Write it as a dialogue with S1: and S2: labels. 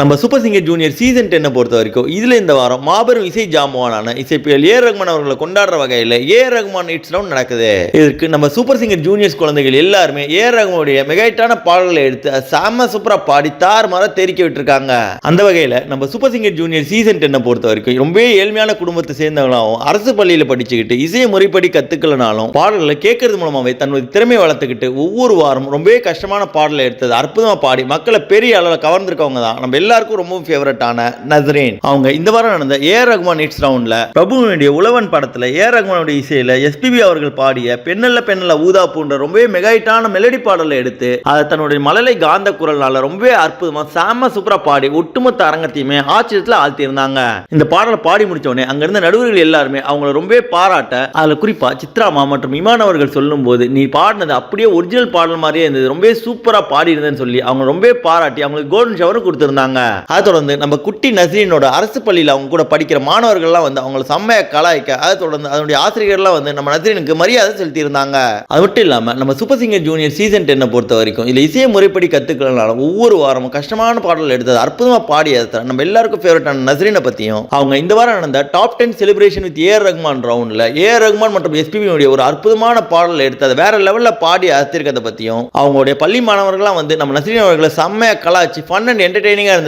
S1: நம்ம super singer junior season டென்னை பொறுத்த வரைக்கும் இதில் இந்த வாரம் மாபெரும் இசை ஜாம்பவானான இசைப்பியல் ஏ ரகுமான் அவர்களை கொண்டாடுற வகையில் ஏ ரகுமான் இட்ஸ் டவுன் நடக்குது. இதற்கு நம்ம சூப்பர் சிங்கர் ஜூனியர்ஸ் குழந்தைகள் எல்லாருமே ஏ ரகுமானுடைய மிகைட்டான பாடல்களை எடுத்து அது செம்ம சூப்பராக பாடி தார் மாற தெரிக்க விட்டுருக்காங்க. அந்த வகையில் நம்ம சூப்பர் சிங்கர் ஜூனியர் சீசன் டென்னை பொறுத்த வரைக்கும் ரொம்ப ஏழ்மையான குடும்பத்தை சேர்ந்தவங்களாகவும் அரசு பள்ளியில் படிச்சுக்கிட்டு இசையை முறைப்படி கற்றுக்கலனாலும் பாடல்களை கேட்கறது மூலமாகவே தன்னுடைய திறமையை வளர்த்துக்கிட்டு ஒவ்வொரு வாரம் ரொம்பவே கஷ்டமான பாடலை எடுத்தது அற்புதமாக பாடி மக்களை பெரிய அளவில் கவர்ந்துருக்கவங்க தான். நம்ம எல்லாருக்கும் ரொம்ப ஃபேவரட்டான நசரேன் அவங்க இந்த வாரம் நடந்த ஏ ரகுமான் இட்ஸ் ரவுண்ட்ல பிரபுவினுடைய உழவன் படத்துல ஏ ரகுமானுடைய இசையில எஸ்பிபி அவர்கள் பாடிய பெண்ணல்ல பெண்ணல்ல ஊதா போன்ற ரொம்பவே மெகாயிட்டான மெலடி பாடலை எடுத்து அதை தன்னுடைய மழலை காந்த குரல்னால ரொம்பவே அற்புதமா சாம சூப்பரா பாடி ஒட்டுமொத்த அரங்கத்தையுமே ஆச்சரியத்துல ஆழ்த்தியிருந்தாங்க. இந்த பாடலை பாடி முடிச்ச உடனே நடுவர்கள் எல்லாருமே அவங்கள ரொம்பவே பாராட்ட அதுல குறிப்பா சித்ராமா மற்றும் இமான் அவர்கள் சொல்லும்போது நீ பாடினது அப்படியே ஒரிஜினல் பாடல் மாதிரியே இருந்தது ரொம்பவே சூப்பரா பாடி இருந்தேன்னு சொல்லி அவங்க ரொம்பவே பாராட்டி அவங்களுக்கு கோல்டன் ஷவரும் கொடுத்துருந்தாங்க. அதை தொடர்ந்து நம்ம குட்டி நஸ்ரீனோட அரசு பள்ளியில் அவங்க கூட படிக்கிற மாணவர்கள்லாம் வந்து அவங்கள செம்மையை கலாய்க்க அதை தொடர்ந்து அதனுடைய ஆசிரியர்லாம் வந்து நம்ம நஸ்ரீனுக்கு மரியாதை செலுத்தியிருந்தாங்க. அது மட்டும் இல்லாமல் நம்ம சூப்பர் சிங்கர் ஜூனியர் சீசன் டென்னை பொறுத்த வரைக்கும் இதில் இசையை முறைப்படி கற்றுக்கலனால ஒவ்வொரு வாரமும் கஷ்டமான பாடல் எடுத்தது அற்புதமாக பாடி அதை நம்ம எல்லாருக்கும் ஃபேவரட்டான நஸ்ரீனை பற்றியும் அவங்க இந்த வாரம் நடந்த top ten celebration with A R Rahman ரவுண்டில் ஏஆர் ரஹ்மான் மற்றும் எஸ்பிபியுடைய ஒரு அற்புதமான பாடல் எடுத்து அதை வேற லெவலில் பாடி அசத்திருக்கிறத பற்றியும் அவங்களுடைய பள்ளி மாணவர்கள்லாம் வந்து நம்ம நஸ்ரீன் அவர்களை செம்மையாக கலாச்சி ஃபன் அண்ட் என்டர்டெய்னிங்காக இருந்ததை.